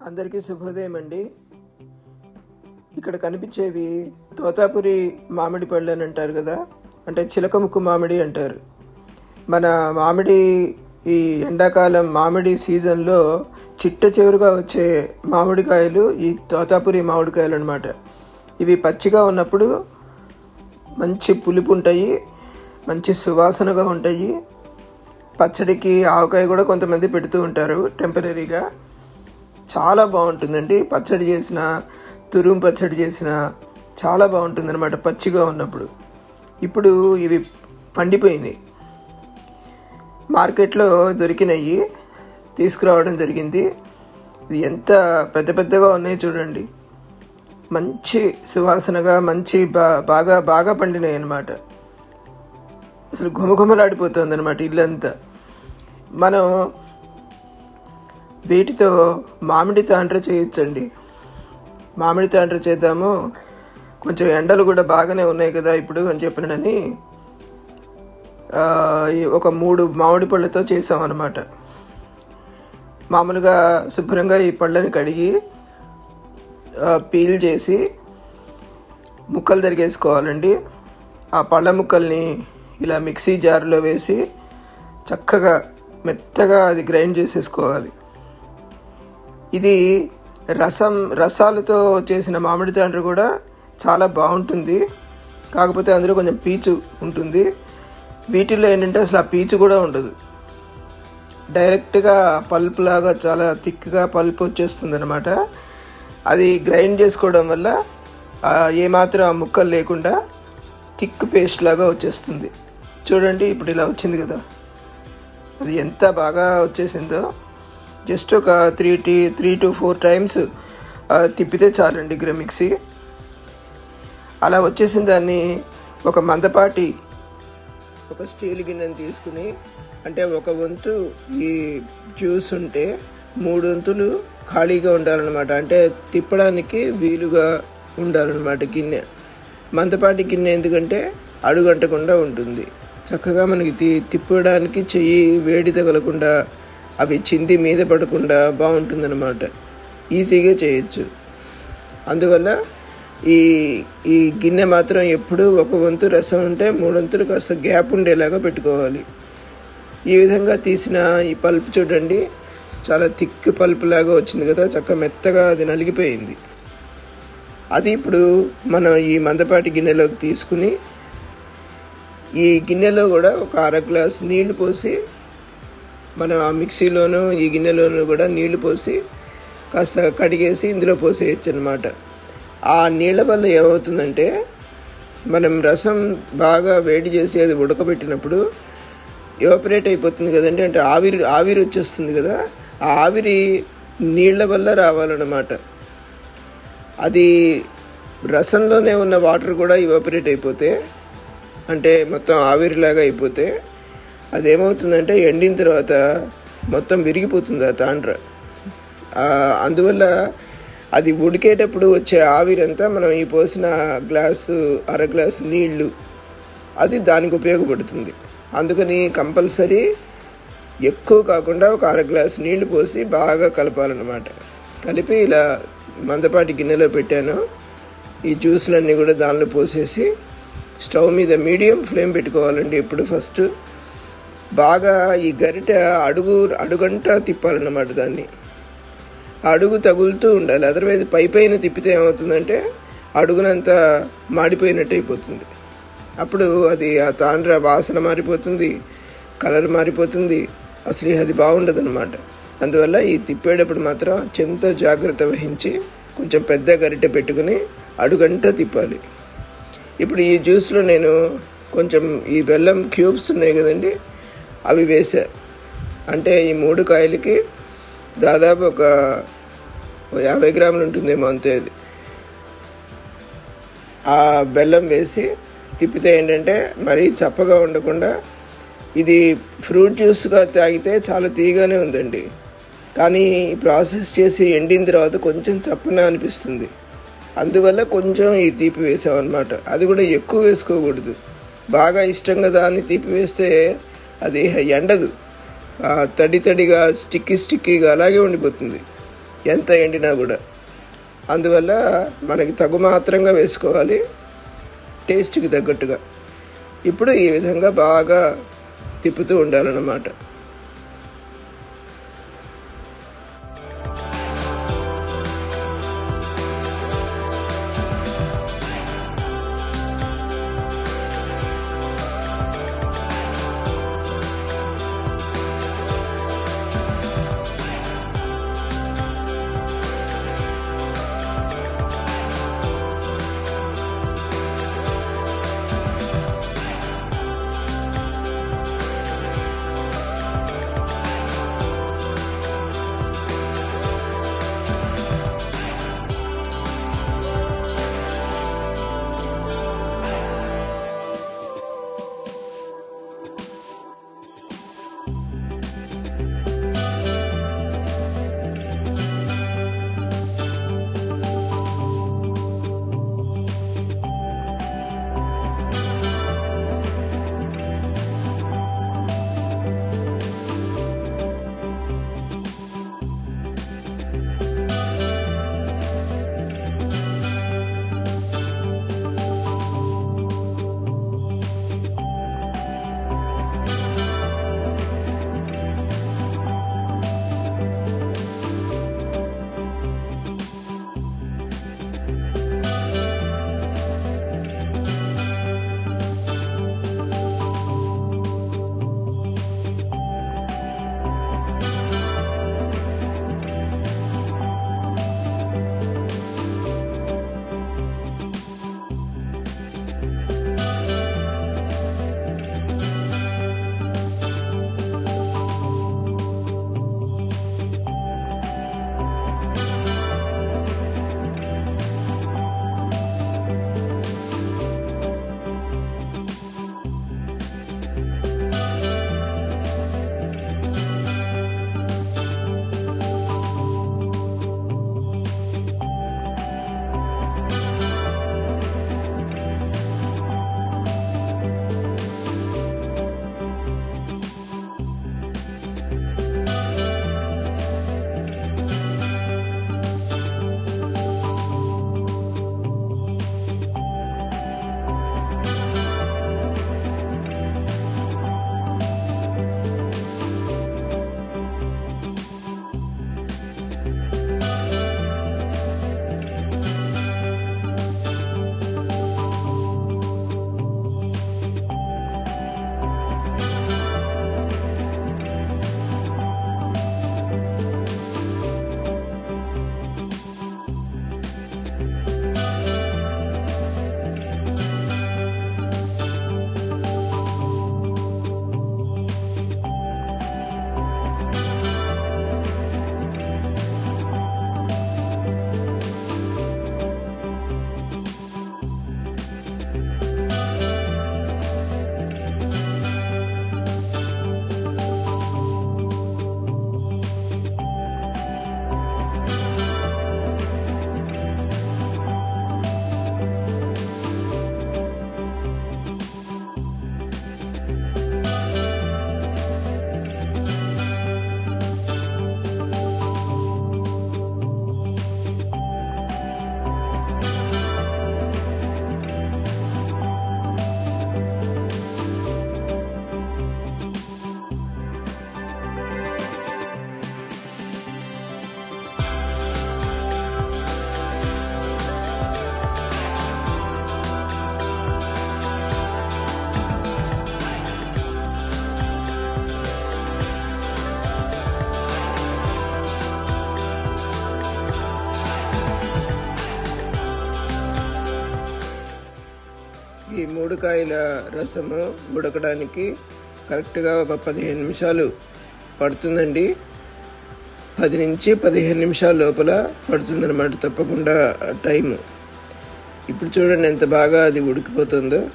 అందరికీ శుభోదయం అండి ఇక్కడ కనిపించేవి తోతాపురి మామిడి పళ్ళు అని అంటారు కదా అంటే చిలకముక్కు మామిడి అంటారు. మన మామిడి ఈ ఎండాకాలం మామిడి సీజన్లో చిట్ట చివరిగా వచ్చే మామిడికాయలు ఈ తోతాపురి మామిడికాయలు అనమాట ఇవి పచ్చిగా ఉన్నప్పుడు మంచి పులుపు ఉంటాయి మంచి సువాసనగా ఉంటాయి. పచ్చడికి ఆవకాయ కూడా కొంతమంది పెడుతూ ఉంటారు టెంపరీగా. చాలా బాగుంటుందండి. పచ్చడి చేసిన తురుము పచ్చడి చేసిన చాలా బాగుంటుంది అనమాట పచ్చిగా ఉన్నప్పుడు. ఇప్పుడు ఇవి పండిపోయినాయి. మార్కెట్లో దొరికినాయి. తీసుకురావడం జరిగింది. ఇది ఎంత పెద్ద పెద్దగా ఉన్నాయి చూడండి. మంచి సువాసనగా మంచి బా బాగా బాగా పండినాయి అనమాట అసలు ఘుమఘుమలాడిపోతుంది అనమాట ఇల్లంతా. మనం వీటితో మామిడి తాండ్ర చేయొచ్చండి మామిడి తాండ్ర చేద్దాము. కొంచెం ఎండలు కూడా బాగానే ఉన్నాయి కదా ఇప్పుడు అని చెప్పినని ఒక మూడు మామిడి పళ్ళతో చేసాం అనమాట మామూలుగా శుభ్రంగా ఈ పళ్ళని కడిగి పీల్ చేసి ముక్కలు తరిగేసుకోవాలండి. ఆ పళ్ళ ముక్కల్ని ఇలా మిక్సీ జార్లో వేసి చక్కగా మెత్తగా అది గ్రైండ్ చేసేసుకోవాలి. ఇది రసం రసాలతో చేసిన మామిడి తాండ్రి కూడా చాలా బాగుంటుంది. కాకపోతే అందులో కొంచెం పీచు ఉంటుంది. వీటిల్లో ఏంటంటే అసలు ఆ పీచు కూడా ఉండదు. డైరెక్ట్గా పల్ప్ లాగా చాలా థిక్గా పల్ప్ వచ్చేస్తుంది అనమాట అది గ్రైండ్ చేసుకోవడం వల్ల ఏమాత్రం ఆ ముక్కలు లేకుండా థిక్ పేస్ట్ లాగా వచ్చేస్తుంది. చూడండి ఇప్పుడు ఇలా వచ్చింది కదా. అది ఎంత బాగా వచ్చేసిందో. జస్ట్ ఒక three tea three to four times తిప్పితే చాలండి గ్ర మిక్సీ అలా వచ్చేసిన దాన్ని ఒక మందపాటి ఒక స్టీల్ గిన్నెని తీసుకుని అంటే ఒక వంతు ఈ జ్యూస్ ఉంటే మూడు వంతులు ఖాళీగా ఉండాలన్నమాట. అంటే తిప్పడానికి వీలుగా ఉండాలన్నమాట గిన్నె. మందపాటి గిన్నె ఎందుకంటే అడుగంటకుండా ఉంటుంది. చక్కగా మనకి తి తిప్పడానికి చెయ్యి వేడి తగలకుండా అవి చింది మీద పడకుండా బాగుంటుందన్నమాట. ఈజీగా చేయొచ్చు. అందువల్ల ఈ ఈ గిన్నె మాత్రం ఎప్పుడూ ఒక వంతు రసం ఉంటే మూడొంతులు కాస్త గ్యాప్ ఉండేలాగా పెట్టుకోవాలి. ఈ విధంగా తీసిన ఈ పల్ప్ చూడండి. చాలా థిక్ పల్ప్ లాగా వచ్చింది కదా చక్క మెత్తగా అది నలిగిపోయింది. అది ఇప్పుడు మనం ఈ మందపాటి గిన్నెలోకి తీసుకుని ఈ గిన్నెలో కూడా ఒక అర గ్లాస్ నీళ్ళు పోసి మనం ఆ మిక్సీలోను ఈ గిన్నెలోను కూడా నీళ్ళు పోసి కాస్త కడిగేసి ఇందులో పోసేయచ్చు అనమాట ఆ నీళ్ళ వల్ల ఏమవుతుందంటే మనం రసం బాగా వేడి చేసి అది ఉడకబెట్టినప్పుడు ఎవాపరేట్ అయిపోతుంది కదండి. అంటే ఆవిరి ఆవిరి వచ్చేస్తుంది కదా. ఆ ఆవిరి నీళ్ళ వల్ల రావాలన్నమాట. అది రసంలోనే ఉన్న వాటర్ కూడా ఇవాపరేట్ అయిపోతే అంటే మొత్తం ఆవిరిలాగా అయిపోతే అదేమవుతుందంటే ఎండిన తర్వాత మొత్తం విరిగిపోతుంది ఆ తాండ్ర. అందువల్ల అది ఉడికేటప్పుడు వచ్చే ఆవిరంతా మనం ఈ పోసిన గ్లాసు అర గ్లాసు నీళ్ళు అది దానికి ఉపయోగపడుతుంది. అందుకని కంపల్సరీ ఎక్కువ కాకుండా ఒక అర గ్లాసు నీళ్ళు పోసి బాగా కలపాలన్నమాట. కలిపి ఇలా మందపాటి గిన్నెలో పెట్టాను. ఈ జ్యూస్లన్నీ కూడా దానిలో పోసేసి స్టవ్ మీద మీడియం ఫ్లేమ్ పెట్టుకోవాలండి ఎప్పుడు ఫస్ట్. బాగా ఈ గరిట అడుగు అడుగంట తిప్పాలన్నమాట దాన్ని. అడుగు తగులుతూ ఉండాలి. అదర్వైజ్ పై పైన తిప్పితే ఏమవుతుందంటే అడుగునంతా మాడిపోయినట్టు అయిపోతుంది అప్పుడు అది ఆ తాండ్ర వాసన మారిపోతుంది కలర్ మారిపోతుంది అసలు అది బాగుండదు అనమాట అందువల్ల ఈ తిప్పేటప్పుడు మాత్రం చెంత జాగ్రత్త వహించి కొంచెం పెద్ద గరిటె పెట్టుకుని అడుగంట తిప్పాలి. ఇప్పుడు ఈ జ్యూస్లో నేను కొంచెం ఈ బెల్లం క్యూబ్స్ ఉన్నాయి కదండి అవి వేసా. అంటే ఈ మూడు కాయలకి దాదాపు ఒక యాభై గ్రాములు ఉంటుందేమో అంతే అది. ఆ బెల్లం వేసి తిప్పితే ఏంటంటే మరీ చప్పగా ఉండకుండా ఇది ఫ్రూట్ జ్యూస్గా తాగితే చాలా తీయగానే ఉందండి. కానీ ప్రాసెస్ చేసి ఎండిన తర్వాత కొంచెం చప్పన అనిపిస్తుంది. అందువల్ల కొంచెం ఈ తీపి వేసామన్నమాట. అది కూడా ఎక్కువ వేసుకోకూడదు. బాగా ఇష్టంగా దాన్ని తీపి వేస్తే అది ఎండదు. తడి తడిగా స్టిక్కీ స్టిక్కీగా అలాగే ఉండిపోతుంది. ఎంత ఎండినా కూడా. అందువల్ల మనకి తగు మాత్రంగా వేసుకోవాలి. టేస్ట్కి తగ్గట్టుగా. ఇప్పుడు ఈ విధంగా బాగా తిప్పుతూ ఉండాలన్నమాట. ఈ మూడు కాయల రసము ఉడకడానికి కరెక్ట్గా ఒక పదిహేను నిమిషాలు పడుతుందండి. పది నుంచి పదిహేను నిమిషాల లోపల పడుతుందన్నమాట తప్పకుండా టైము. ఇప్పుడు చూడండి ఎంత బాగా అది ఉడికిపోతుందో.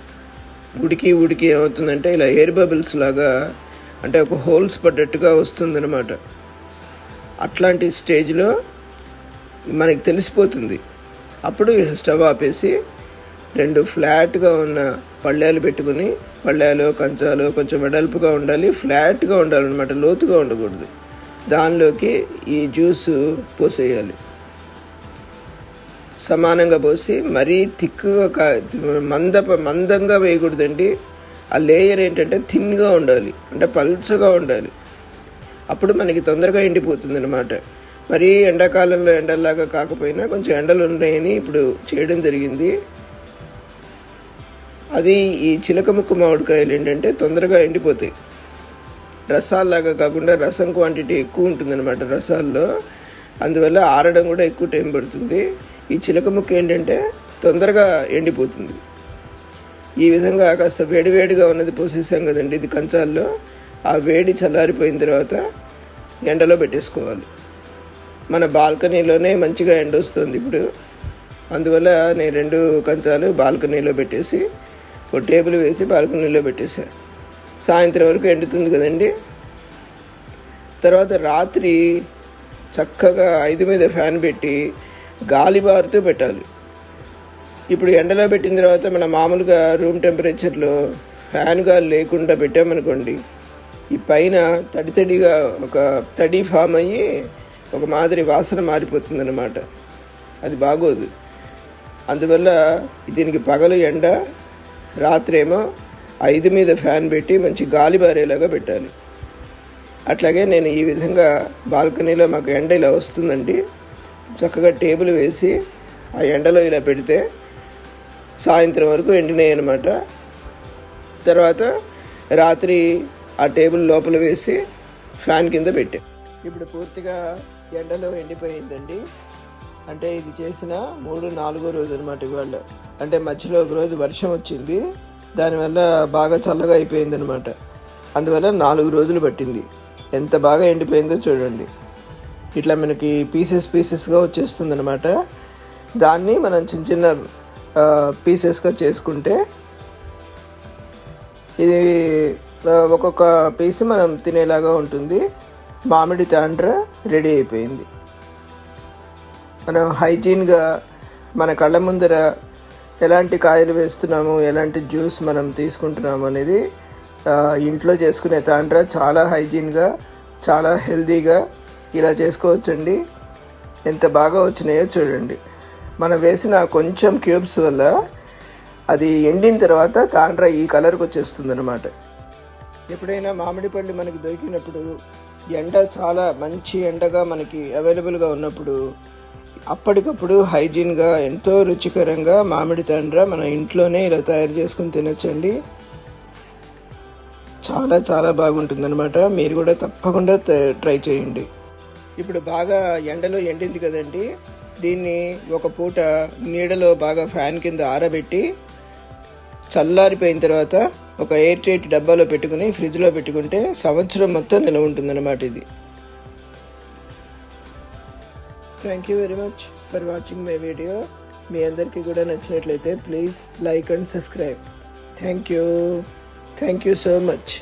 ఉడికి ఉడికి ఏమవుతుందంటే ఇలా ఎయిర్ బబుల్స్ లాగా అంటే ఒక హోల్స్ పడ్డట్టుగా వస్తుందన్నమాట. అట్లాంటి స్టేజ్లో మనకి తెలిసిపోతుంది. అప్పుడు స్టవ్ ఆపేసి రెండు ఫ్లాట్గా ఉన్న పళ్ళాలు పెట్టుకుని పళ్ళాలు కంచాలు కొంచెం వెడల్పుగా ఉండాలి ఫ్లాట్గా ఉండాలన్నమాట లోతుగా ఉండకూడదు. దానిలోకి ఈ జ్యూసు పోసేయాలి. సమానంగా పోసి మరీ థిక్గా కా మంద మందంగా వేయకూడదండి. ఆ లేయర్ ఏంటంటే థిన్గా ఉండాలి అంటే పల్చగా ఉండాలి. అప్పుడు మనకి తొందరగా ఎండిపోతుంది అనమాట మరీ ఎండాకాలంలో ఎండల్లాగా కాకపోయినా కొంచెం ఎండలు ఉన్నాయని ఇప్పుడు చేయడం జరిగింది. అది ఈ చిలక ముక్కు మామిడికాయలు ఏంటంటే తొందరగా ఎండిపోతాయి. రసాల్లాగా కాకుండా రసం క్వాంటిటీ ఎక్కువ ఉంటుందన్నమాట రసాల్లో. అందువల్ల ఆరడం కూడా ఎక్కువ టైం పడుతుంది. ఈ చిలక ముక్క ఏంటంటే తొందరగా ఎండిపోతుంది. ఈ విధంగా కాస్త వేడివేడిగా ఉన్నది పోసేసాం కదండి ఇది కంచాల్లో. ఆ వేడి చల్లారిపోయిన తర్వాత ఎండలో పెట్టేసుకోవాలి. మన బాల్కనీలోనే మంచిగా ఎండ వస్తుంది ఇప్పుడు. అందువల్ల నేను రెండు కంచాలు బాల్కనీలో పెట్టేసి ఒక టేబుల్ వేసి బాల్కనీలో పెట్టేశారు. సాయంత్రం వరకు ఎండుతుంది కదండి. తర్వాత రాత్రి చక్కగా ఐదు మీద ఫ్యాన్ పెట్టి గాలి బారుతూ పెట్టాలి. ఇప్పుడు ఎండలో పెట్టిన తర్వాత మన మామూలుగా రూమ్ టెంపరేచర్లో ఫ్యాన్ గాలి లేకుండా పెట్టామనుకోండి ఈ పైన తడి తడిగా ఒక తడి ఫామ్ అయ్యి ఒక మాదిరి వాసన మారిపోతుందన్నమాట. అది బాగోదు. అందువల్ల దీనికి పగలు ఎండ రాత్రేమో ఐదు మీద ఫ్యాన్ పెట్టి మంచి గాలి బారేలాగా పెట్టాలి అట్లాగే నేను ఈ విధంగా బాల్కనీలో మాకు ఎండ ఇలా వస్తుందండి. చక్కగా టేబుల్ వేసి ఆ ఎండలో ఇలా పెడితే సాయంత్రం వరకు ఎండినాయి అనమాట తర్వాత రాత్రి ఆ టేబుల్ లోపల వేసి ఫ్యాన్ కింద పెట్టే. ఇప్పుడు పూర్తిగా ఎండలో ఎండిపోయిందండి. అంటే ఇది చేసిన మూడు నాలుగో రోజు అనమాట ఇవాళ. అంటే మధ్యలో ఒక రోజు వర్షం వచ్చింది. దానివల్ల బాగా చల్లగా అయిపోయింది అనమాట అందువల్ల నాలుగు రోజులు పట్టింది. ఎంత బాగా ఎండిపోయిందో చూడండి. ఇట్లా మనకి పీసెస్ పీసెస్గా వచ్చేస్తుంది అనమాట దాన్ని మనం చిన్న చిన్న పీసెస్గా చేసుకుంటే ఇది ఒక్కొక్క పీస్ మనం తినేలాగా ఉంటుంది. మామిడి తాండ్ర రెడీ అయిపోయింది. మనం హైజీన్గా మన కళ్ళ ముందర ఎలాంటి కాయలు వేస్తున్నాము ఎలాంటి జ్యూస్ మనం తీసుకుంటున్నాము అనేది ఇంట్లో చేసుకునే తాండ్ర చాలా హైజీన్గా చాలా హెల్తీగా ఇలా చేసుకోవచ్చండి. ఎంత బాగా వచ్చినాయో చూడండి. మనం వేసిన కొంచెం క్యూబ్స్ వల్ల అది ఎండిన తర్వాత తాండ్ర ఈ కలర్కి వచ్చేస్తుంది అనమాట ఎప్పుడైనా మామిడి పళ్ళు మనకి దొరికినప్పుడు ఎండ చాలా మంచి ఎండగా మనకి అవైలబుల్గా ఉన్నప్పుడు అప్పటికప్పుడు హైజీన్గా ఎంతో రుచికరంగా మామిడి తండ్ర మన ఇంట్లోనే ఇలా తయారు చేసుకుని తినొచ్చండి. చాలా చాలా బాగుంటుందన్నమాట. మీరు కూడా తప్పకుండా ట్రై చేయండి. ఇప్పుడు బాగా ఎండలో ఎండింది కదండి. దీన్ని ఒక పూట నీడలో బాగా ఫ్యాన్ కింద ఆరబెట్టి చల్లారిపోయిన తర్వాత ఒక ఎయిర్ టైట్ డబ్బాలో పెట్టుకుని ఫ్రిడ్జ్లో పెట్టుకుంటే సంవత్సరం మొత్తం నిల్వ ఉంటుందన్నమాట ఇది. thank you very much for watching my video మీ అందరికీ కూడా నచ్చినట్లయితే please like and subscribe thank you thank you so much